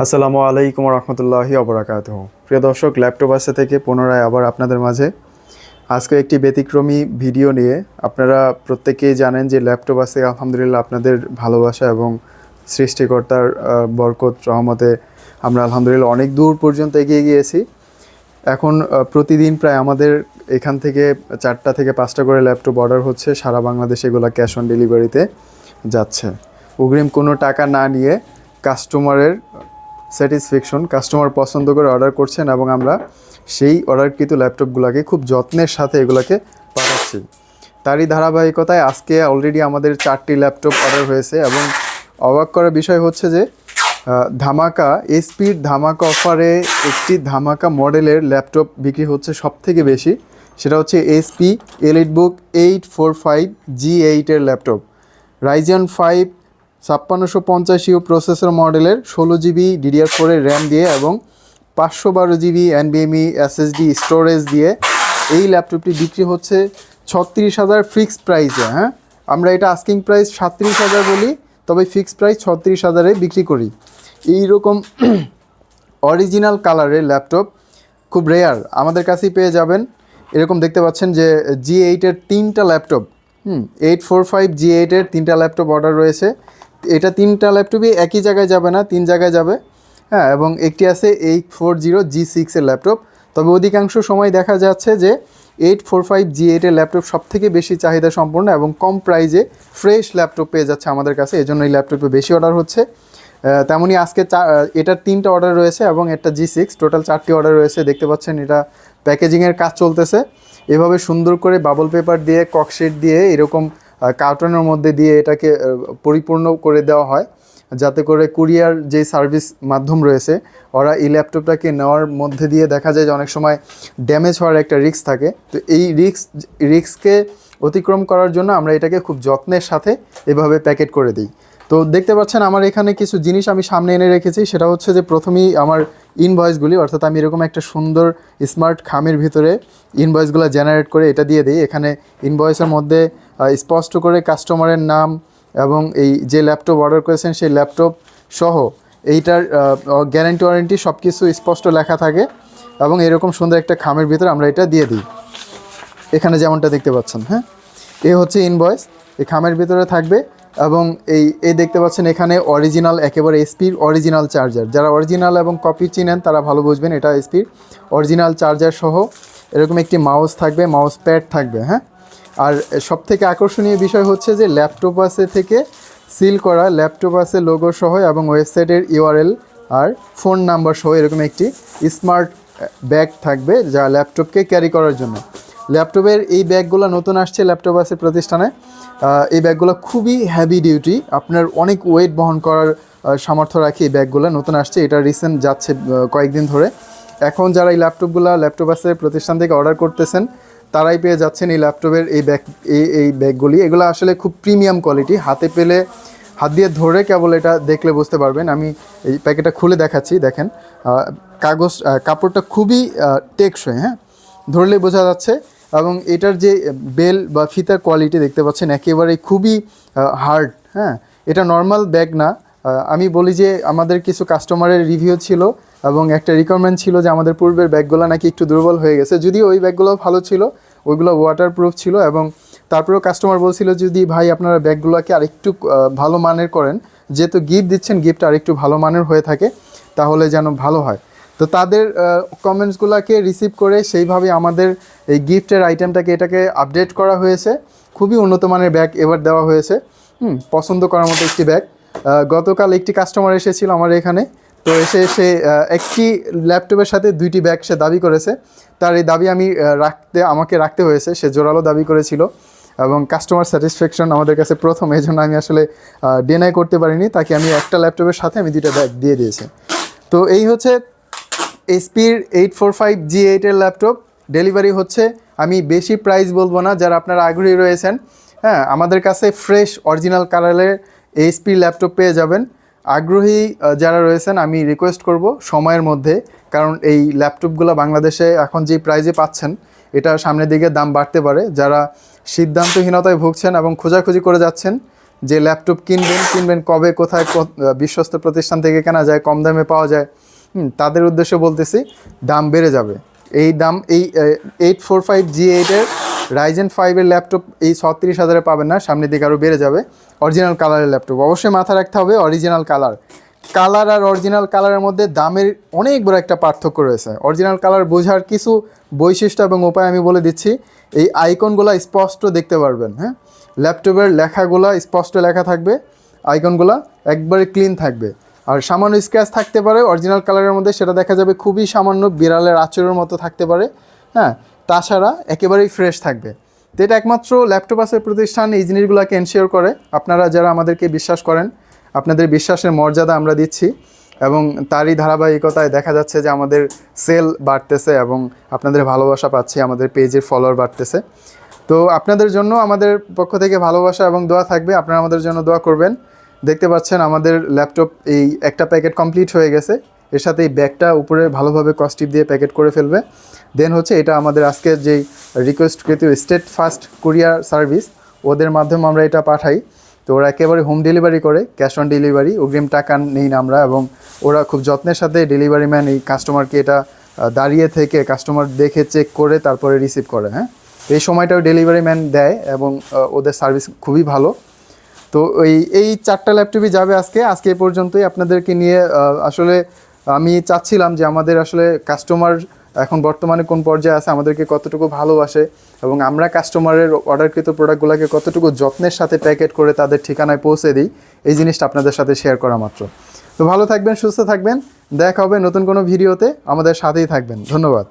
আসসালামু আলাইকুম রহমতুল্লাহি অবরাকাত প্রিয় দর্শক, ল্যাপটপ আসে থেকে পুনরায় আবার আপনাদের মাঝে। আজকে একটি ব্যতিক্রমী ভিডিও নিয়ে আপনারা প্রত্যেকেই জানেন যে ল্যাপটপ আছে আলহামদুলিল্লাহ আপনাদের ভালোবাসা এবং সৃষ্টিকর্তার বরকত, রহমতে আমরা আলহামদুলিল্লাহ অনেক দূর পর্যন্ত এগিয়ে গিয়েছি। এখন প্রতিদিন প্রায় আমাদের এখান থেকে চারটা থেকে পাঁচটা করে ল্যাপটপ অর্ডার হচ্ছে, সারা বাংলাদেশে এগুলো ক্যাশ অন ডেলিভারিতে যাচ্ছে। অগ্রিম কোনো টাকা না নিয়ে কাস্টমারের স্যাটিসফ্যাকশন, কাস্টমার পছন্দ করে অর্ডার করছেন এবং আমরা সেই অর্ডারকৃত ল্যাপটপগুলোকে খুব যত্নের সাথে এগুলোকে পাঠাচ্ছি। তারই ধারাবাহিকতায় আজকে অলরেডি আমাদের চারটি ল্যাপটপ অর্ডার হয়েছে এবং অবাক করার বিষয় হচ্ছে যে ধামাকা এসপির ধামাকা অফারে একটি ধামাকা মডেলের ল্যাপটপ বিক্রি হচ্ছে সব থেকে বেশি। সেটা হচ্ছে HP EliteBook eight four five G এইটের ল্যাপটপ। রাইজন ফাইভ ছাপ্পান্নশো পঞ্চাশ ইউ প্রসেসর মডেলের ষোলো জিবি ডিডিআর ফোরের র্যাম দিয়ে এবং পাঁচশো বারো জিবি এনবিএমই এসএসডি স্টোরেজ দিয়ে এই ল্যাপটপটি বিক্রি হচ্ছে ছত্রিশ হাজার ফিক্সড প্রাইসে হ্যাঁ? আমরা এটা আস্কিং প্রাইস সাতত্রিশ হাজার বলি, তবে ফিক্সড প্রাইস ছত্রিশ হাজারে বিক্রি করি। এই রকম অরিজিনাল কালারের ল্যাপটপ খুব রেয়ার আমাদের কাছেই পেয়ে যাবেন। এরকম দেখতে পাচ্ছেন যে জি এইটের তিনটা laptop hmm eight four five G এইটের তিনটা ল্যাপটপ অর্ডার রয়েছে। এটা তিনটা ল্যাপটপই একই জায়গায় যাবে না, তিন জায়গায় যাবে। হ্যাঁ এবং একটি আছে এইট ফোর জিরো জি সিক্সের ল্যাপটপ তবে অধিকাংশ সময় দেখা যাচ্ছে যে এইট ফোর ফাইভ জি এইটের ল্যাপটপ সব থেকে বেশি চাহিদা সম্পন্ন এবং কম প্রাইজে ফ্রেশ ল্যাপটপ পেয়ে যাচ্ছে আমাদের কাছে এজন্য এই ল্যাপটপে বেশি অর্ডার হচ্ছে। তেমনই আজকে চা- এটার তিনটা অর্ডার রয়েছে এবং একটা জি সিক্স টোটাল চারটি অর্ডার রয়েছে। দেখতে পাচ্ছেন এটা প্যাকেজিংয়ের কাজ চলতেছে। এভাবে সুন্দর করে বাবল পেপার দিয়ে ককশিট দিয়ে এরকম কার্টনের মধ্যে দিয়ে এটাকে পরিপূর্ণ করে দেওয়া হয়, যাতে করে কুরিয়ার যে সার্ভিস মাধ্যম রয়েছে, ওরা এই ল্যাপটপটাকে নেওয়ার মধ্যে দিয়ে দেখা যায় যে অনেক সময় ড্যামেজ হওয়ার একটা রিক্স থাকে। তো এই রিক্স রিক্সকে অতিক্রম করার জন্য আমরা এটাকে খুব যত্নের সাথে এভাবে প্যাকেট করে দিই। তো দেখতে পাচ্ছেন আমার এখানে কিছু জিনিস আমি সামনে এনে রেখেছি। সেটা হচ্ছে যে প্রথমেই আমার ইনভয়েসগুলি অর্থাৎ আমি এরকম একটা সুন্দর স্মার্ট খামের ভিতরে ইনভয়েসগুলো জেনারেট করে এটা দিয়ে দিই। এখানে ইনভয়েসের মধ্যে স্পষ্ট করে কাস্টমারের নাম এবং এই যে ল্যাপটপ অর্ডার করেছেন সেই ল্যাপটপ সহ এইটার গ্যারেন্টি ওয়ারেন্টি সব কিছু স্পষ্ট লেখা থাকে এবং এরকম সুন্দর একটা খামের ভিতরে আমরা এটা দিয়ে দিই। এখানে যেমনটা দেখতে পাচ্ছেন হ্যাঁ? এ হচ্ছে ইনভয়েস এই খামের ভিতরে থাকবে এবং এই এই দেখতে পাচ্ছেন এখানে অরিজিনাল একেবারে এসপির অরিজিনাল চার্জার যারা অরিজিনাল এবং কপি চিনেন, তারা ভালো বুঝবেন এটা এসপির অরিজিনাল চার্জার সহ এরকম একটি মাউস থাকবে মাউস প্যাড থাকবে হ্যাঁ? আর সব থেকে আকর্ষণীয় বিষয় হচ্ছে যে ল্যাপটপ আছে থেকে সিল করা ল্যাপটপ আছে লোগো সহ এবং ওয়েবসাইটের ইউআরএল আর ফোন নাম্বার সহ এরকম একটি স্মার্ট ব্যাগ থাকবে যা ল্যাপটপকে ক্যারি করার জন্য। ল্যাপটপের এই ব্যাগগুলো নতুন আসছে ল্যাপটপ আছে প্রতিষ্ঠানে। এই ব্যাগগুলো খুবই হ্যাভি ডিউটি আপনার অনেক ওয়েট বহন করার সামর্থ্য রাখে এই ব্যাগগুলো। নতুন আসছে, এটা রিসেন্ট যাচ্ছে কয়েকদিন ধরে। এখন যারা এই ল্যাপটপগুলো, ল্যাপটপ আছে প্রতিষ্ঠান থেকে অর্ডার করতেছেন, তারাই পেয়ে যাচ্ছেন এই ল্যাপটপের এই ব্যাগ, এই এই ব্যাগগুলি। এগুলো আসলে খুব প্রিমিয়াম কোয়ালিটি হাতে পেলে, হাত দিয়ে ধরে কেবল এটা দেখলে বুঝতে পারবেন। আমি এই প্যাকেটটা খুলে দেখাচ্ছি, দেখেন। কাগজ কাপড়টা খুবই টেকসই হ্যাঁ? ধরলে বোঝা যাচ্ছে এবং এটার যে বেল বা ফিতার কোয়ালিটি দেখতে পাচ্ছেন একেবারে খুবই হার্ড হ্যাঁ? এটা নর্মাল ব্যাগ না। আমি বলি যে আমাদের কিছু কাস্টমারের রিভিউ ছিল এবং একটা রিকোয়ারমেন্ট ছিল যে আমাদের পূর্বের ব্যাগগুলো নাকি একটু দুর্বল হয়ে গেছে। যদিও ওই ব্যাগগুলো ভালো ছিল, ওইগুলো ওয়াটারপ্রুফ ছিল এবং তারপরেও কাস্টমার বলছিল, যদি ভাই আপনারা ব্যাগগুলোকে আরেকটু ভালো মানের করেন, যেহেতু গিফট দিচ্ছেন গিফট আরেকটু ভালো মানের হয়ে থাকে, তাহলে যেন ভালো হয়। তো তাদের কমেন্টসগুলোকে রিসিভ করে সেইভাবে আমাদের এই গিফটের আইটেমটাকে এটাকে আপডেট করা হয়েছে। খুবই উন্নত মানের ব্যাগ এবার দেওয়া হয়েছে। হুম, পছন্দ করার মতো একটি ব্যাগ গতকাল একটি কাস্টমার এসেছিল আমার এখানে। তো এসে, সে একটি ল্যাপটপের সাথে দুইটি ব্যাগ সে দাবি করেছে। তার এই দাবি আমি রাখতে, আমাকে রাখতে হয়েছে। সে জোরালো দাবি করেছিল এবং কাস্টমার স্যাটিসফ্যাকশন আমাদের কাছে প্রথম। এই জন্য আমি আসলে ডেনাই করতে পারিনি। তাকে আমি একটা ল্যাপটপের সাথে আমি দুইটা ব্যাগ দিয়ে দিয়েছি। তো এই হচ্ছে এসপির এইট ফোর ফাইভ জি এইটের ল্যাপটপ ডেলিভারি হচ্ছে। আমি বেশি প্রাইস বলব না, যারা আপনারা আগ্রহী রয়েছেন হ্যাঁ আমাদের কাছে ফ্রেশ অরিজিনাল কালারের এইচপি ল্যাপটপ পেয়ে যাবেন। আগ্রহী যারা রয়েছেন, আমি রিকোয়েস্ট করব সময়ের মধ্যে, কারণ এই ল্যাপটপগুলো বাংলাদেশে এখন যে প্রাইজে পাচ্ছেন, এটা সামনের দিকে দাম বাড়তে পারে। যারা সিদ্ধান্তহীনতায় ভুগছেন এবং খোঁজাখুঁজি করে যাচ্ছেন, যে ল্যাপটপ কিনবেন কিনবেন কবে, কোথায় বিশ্বস্ত প্রতিষ্ঠান থেকে কেনা যায়, কম দামে পাওয়া যায় তাদের উদ্দেশ্যে বলতেছি, দাম বেড়ে যাবে। এই দাম, এই এইট ফোর ফাইভ জি এইটের রাইজেন ফাইভের ল্যাপটপ এই ছত্রিশ হাজারে পাবেন না, সামনের দিকে আরও বেড়ে যাবে। অরিজিনাল কালারের ল্যাপটপ অবশ্যই মাথা রাখতে হবে অরিজিনাল কালার কালার আর অরিজিনাল কালারের মধ্যে দামের অনেক বড় একটা পার্থক্য রয়েছে। অরিজিনাল কালার বোঝার কিছু বৈশিষ্ট্য এবং উপায় আমি বলে দিচ্ছি। এই আইকনগুলো স্পষ্ট দেখতে পারবেন হ্যাঁ? ল্যাপটপের লেখাগুলো স্পষ্ট লেখা থাকবে। আইকনগুলো একবারে ক্লিন থাকবে। আর সামান্য স্ক্র্যাচ থাকতে পারে অরিজিনাল কালারের মধ্যে সেটা দেখা যাবে খুবই সামান্য বিড়ালের আচরের মতো থাকতে পারে হ্যাঁ? তাছাড়া একেবারেই ফ্রেশ থাকবে। তো এটা একমাত্র ল্যাপটপ আসের প্রতিষ্ঠান, এই জিনিসগুলোকে এনশিওর করে। আপনারা যারা আমাদেরকে বিশ্বাস করেন, আপনাদের বিশ্বাসের মর্যাদা আমরা দিচ্ছি এবং তারই ধারাবাহিকতায় দেখা যাচ্ছে যে আমাদের সেল বাড়তেছে এবং আপনাদের ভালোবাসা পাচ্ছি, আমাদের পেজের ফলোয়ার বাড়তেছে। তো আপনাদের জন্য আমাদের পক্ষ থেকে ভালোবাসা এবং দোয়া থাকবে। আপনারা আমাদের জন্য দোয়া করবেন। দেখতে পাচ্ছেন আমাদের ল্যাপটপ এই একটা প্যাকেট কমপ্লিট হয়ে গেছে। এর সাথে এই ব্যাগটা উপরে ভালোভাবে কস্টিপ দিয়ে প্যাকেট করে ফেলবে। দেন হচ্ছে এটা আমাদের আজকের যেই রিকোয়েস্টকৃত স্টেট ফাস্ট কুরিয়ার সার্ভিস ওদের মাধ্যমে আমরা এটা পাঠাই। তো ওরা একেবারে হোম ডেলিভারি করে ক্যাশ অন ডেলিভারি অগ্রিম টাকা নেই না আমরা এবং ওরা খুব যত্নের সাথে ডেলিভারি ম্যান এই কাস্টমারকে এটা দাঁড়িয়ে থেকে কাস্টমার দেখে চেক করে তারপরে রিসিভ করে হ্যাঁ? এই সময়টাও ডেলিভারি ম্যান দেয় এবং ওদের সার্ভিস খুবই ভালো। তো ওই এই চারটা ল্যাপটপই যাবে আজকে। আজকে এই পর্যন্তই আপনাদেরকে নিয়ে আসলে আমি চাচ্ছিলাম যে আমাদের আসলে কাস্টমার এখন বর্তমানে কোন পর্যায়ে আছে, আমাদেরকে কতটুকু ভালোবাসে এবং আমরা কাস্টমারের অর্ডারকৃত প্রোডাক্টগুলোকে কতটুকু যত্নের সাথে প্যাকেট করে তাদের ঠিকানায় পৌঁছে দিই, এই জিনিসটা আপনাদের সাথে শেয়ার করা মাত্র। তো ভালো থাকবেন, সুস্থ থাকবেন। দেখা হবে নতুন কোনো ভিডিওতে আমাদের সাথেই থাকবেন। ধন্যবাদ।